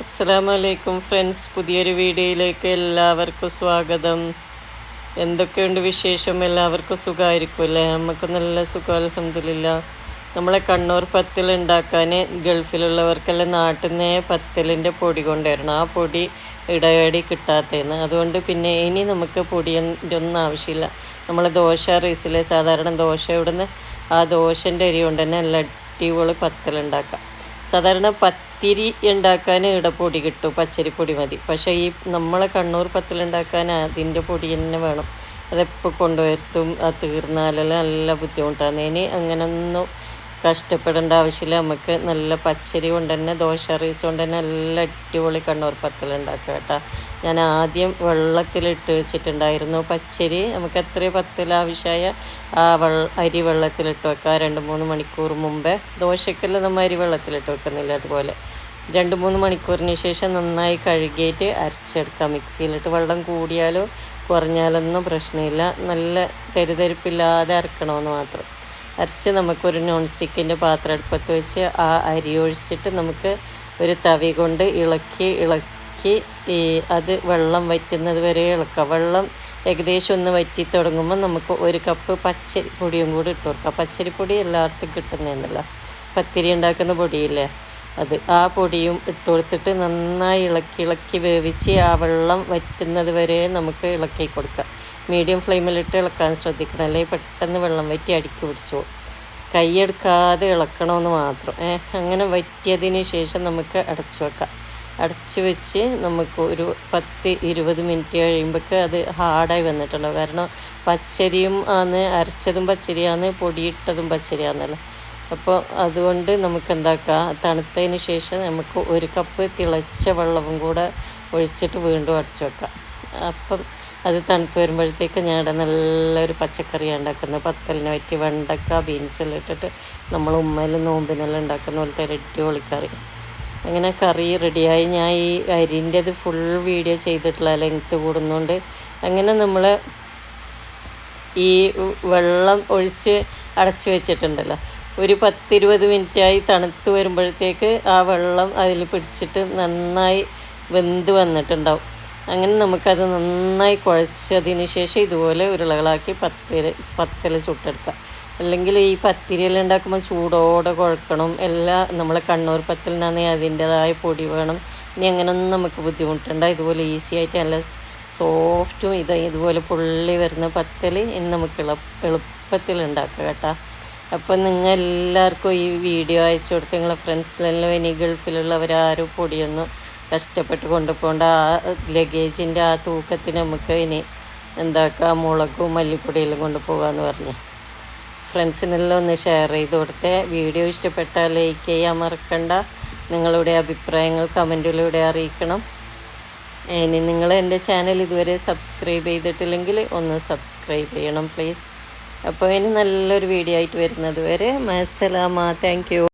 അസ്സാമലൈക്കും ഫ്രണ്ട്സ്. പുതിയൊരു വീഡിയോയിലേക്ക് എല്ലാവർക്കും സ്വാഗതം. എന്തൊക്കെയുണ്ട് വിശേഷം? എല്ലാവർക്കും സുഖമായിരിക്കും അല്ലേ? നമുക്ക് നല്ല സുഖം അലഹമില്ല നമ്മളെ കണ്ണൂർ പത്തിൽ ഉണ്ടാക്കാൻ ഗൾഫിലുള്ളവർക്കെല്ലാം നാട്ടിൽ നിന്നേ പത്തലിന്റെ പൊടി കൊണ്ടുവരണം. ആ പൊടി ഇടയടി കിട്ടാത്തതെന്ന്. അതുകൊണ്ട് പിന്നെ ഇനി നമുക്ക് പൊടിന്റെ ഒന്നും ആവശ്യമില്ല. നമ്മൾ ദോശ റൈസിലെ സാധാരണ ദോശ ഇവിടുന്ന് ആ ദോശന്റെ അരി കൊണ്ട് തന്നെ നല്ല അടിപൊളി പത്തലുണ്ടാക്കാം. സാധാരണ പത്തിരി ഉണ്ടാക്കാൻ ഇടപ്പൊടി കിട്ടും പച്ചരിപ്പൊടി മതി. പക്ഷേ ഈ നമ്മളെ കണ്ണൂർ പത്തിലുണ്ടാക്കാൻ അതിന്റെ പൊടി തന്നെ വേണം. അതെപ്പോൾ കൊണ്ടുവരുത്തും? അത് തീർന്നാലെല്ലാം നല്ല ബുദ്ധിമുട്ടാണ്. ഇനി അങ്ങനൊന്നും കഷ്ടപ്പെടേണ്ട ആവശ്യമില്ല. നമുക്ക് നല്ല പച്ചരി കൊണ്ട് തന്നെ ദോശ റൈസ് കൊണ്ട് തന്നെ നല്ല അടിപൊളി കണ്ണൂർ പത്തൽ ഉണ്ടാക്കുക കേട്ടോ. ഞാൻ ആദ്യം വെള്ളത്തിലിട്ട് വെച്ചിട്ടുണ്ടായിരുന്നു. പച്ചരി നമുക്ക് എത്ര പത്തൽ ആവശ്യമായ ആ വെള്ള അരി വെള്ളത്തിലിട്ട് വെക്കുക രണ്ട് മൂന്ന് മണിക്കൂർ മുമ്പേ. ദോശക്കെല്ലാം നമ്മൾ അരി വെള്ളത്തിലിട്ട് വെക്കുന്നില്ല അതുപോലെ. രണ്ട് മൂന്ന് മണിക്കൂറിന് ശേഷം നന്നായി കഴുകിയിട്ട് അരച്ചെടുക്കാം. മിക്സിയിലിട്ട് വെള്ളം കൂടിയാലോ കുറഞ്ഞാലൊന്നും പ്രശ്നമില്ല. നല്ല തെരുതെരുപ്പില്ലാതെ അരക്കണമെന്ന് മാത്രം. അരച്ച് നമുക്കൊരു നോൺ സ്റ്റിക്കിന്റെ പാത്രം അടുപ്പത്ത് വെച്ച് ആ അരി ഒഴിച്ചിട്ട് നമുക്ക് ഒരു തവി കൊണ്ട് ഇളക്കി ഇളക്കി ഈ അത് വെള്ളം വറ്റുന്നത് വരെ ഇളക്കുക വെള്ളം ഏകദേശം ഒന്ന് വറ്റി തുടങ്ങുമ്പോൾ നമുക്ക് ഒരു കപ്പ് പച്ചരി പൊടിയും കൂടി ഇട്ട് കൊടുക്കാം. പച്ചരിപ്പൊടി എല്ലായിടത്തും കിട്ടുന്നതെന്നല്ല പത്തിരി ഉണ്ടാക്കുന്ന പൊടിയില്ലേ? അത് ആ പൊടിയും ഇട്ട് കൊടുത്തിട്ട് നന്നായി ഇളക്കി ഇളക്കി വേവിച്ച് ആ വെള്ളം വറ്റുന്നത് വരെ നമുക്ക് ഇളക്കി കൊടുക്കാം. മീഡിയം ഫ്ലെയിമിലിട്ട് ഇളക്കാൻ ശ്രദ്ധിക്കണം. അല്ലെങ്കിൽ പെട്ടെന്ന് വെള്ളം വറ്റി അടുക്കി പിടിച്ചു പോകും. കൈയെടുക്കാതെ ഇളക്കണമെന്ന് മാത്രം. അങ്ങനെ വറ്റിയതിന് ശേഷം നമുക്ക് അടച്ചു വെക്കാം. അടച്ചു വെച്ച് നമുക്ക് ഒരു പത്ത് ഇരുപത് മിനിറ്റ് കഴിയുമ്പോഴേക്ക് അത് ഹാർഡായി വന്നിട്ടുണ്ടാവും കാരണം പച്ചരിയും ആണ് അരച്ചതും പച്ചരിയാണ് പൊടിയിട്ടതും പച്ചരിയാണല്ലോ. അപ്പോൾ അതുകൊണ്ട് നമുക്ക് എന്താക്കാം? തണുത്തതിന് ശേഷം നമുക്ക് ഒരു കപ്പ് തിളച്ച വെള്ളവും കൂടെ ഒഴിച്ചിട്ട് വീണ്ടും അടച്ചു വെക്കാം. അപ്പം അത് തണുത്ത് വരുമ്പോഴത്തേക്ക് ഞങ്ങളുടെ നല്ലൊരു പച്ചക്കറിയാണ് ഉണ്ടാക്കുന്നത് പത്തലിന് പറ്റി വെണ്ടക്ക ബീൻസെല്ലാം ഇട്ടിട്ട് നമ്മൾ ഉമ്മയിലും നോമ്പിനെല്ലാം ഉണ്ടാക്കുന്ന പോലത്തെ അടിപൊളി കറി. അങ്ങനെ കറി റെഡിയായി ഞാൻ ഈ അരിന്റെത് ഫുൾ വീഡിയോ ചെയ്തിട്ടുള്ള ലെങ്ത്ത് കൂടുന്നുണ്ട് അങ്ങനെ നമ്മൾ ഈ വെള്ളം ഒഴിച്ച് അടച്ചു വെച്ചിട്ടുണ്ടല്ലോ. ഒരു പത്തിരുപത് മിനിറ്റായി തണുത്ത് വരുമ്പോഴത്തേക്ക് ആ വെള്ളം അതിൽ പിടിച്ചിട്ട് നന്നായി വെന്ത് വന്നിട്ടുണ്ടാവും. അങ്ങനെ നമുക്കത് നന്നായി കുഴച്ചതിന് ശേഷം ഇതുപോലെ ഉരുളകളാക്കി പത്തിര പത്തൽ ചുട്ടെടുക്കാം. അല്ലെങ്കിൽ ഈ പത്തിരിയെല്ലാം ഉണ്ടാക്കുമ്പോൾ ചൂടോടെ കുഴക്കണം. എല്ലാം നമ്മൾ കണ്ണൂർ പത്തലിനാണെങ്കിൽ അതിന്റെതായ പൊടി വേണം. ഇനി അങ്ങനെയൊന്നും നമുക്ക് ബുദ്ധിമുട്ടുണ്ട്. ഇതുപോലെ ഈസി ആയിട്ട് നല്ല സോഫ്റ്റും ഇത് ഇതുപോലെ പുള്ളി വരുന്ന പത്തൽ ഇനി നമുക്ക് എളു എളുപ്പത്തിൽ ഉണ്ടാക്കുക കേട്ടോ. അപ്പോൾ നിങ്ങൾ എല്ലാവർക്കും ഈ വീഡിയോ അയച്ചു കൊടുത്ത് നിങ്ങളെ ഫ്രണ്ട്സിലെല്ലാം ഇനി ഗൾഫിലുള്ളവരാരും പൊടിയൊന്നും കഷ്ടപ്പെട്ട് കൊണ്ടുപോകേണ്ട ആ ലഗേജിന്റെ ആ തൂക്കത്തിന് നമുക്ക് ഇനി എന്താക്കാം? മുളകും മല്ലിപ്പൊടിയെല്ലാം കൊണ്ടുപോകാമെന്ന് പറഞ്ഞു. ഫ്രണ്ട്സിനെല്ലാം ഒന്ന് ഷെയർ ചെയ്ത് കൊടുത്തേ. വീഡിയോ ഇഷ്ടപ്പെട്ടാൽ ലൈക്ക് ചെയ്യാൻ മറക്കണ്ട. നിങ്ങളുടെ അഭിപ്രായങ്ങൾ കമന്റിലൂടെ അറിയിക്കണം. ഇനി നിങ്ങൾ എന്റെ ചാനൽ ഇതുവരെ സബ്സ്ക്രൈബ് ചെയ്തിട്ടില്ലെങ്കിൽ ഒന്ന് സബ്സ്ക്രൈബ് ചെയ്യണം പ്ലീസ് അപ്പോൾ ഇനി നല്ലൊരു വീഡിയോ ആയിട്ട് വരുന്നത് വരെ. മസലാമ താങ്ക്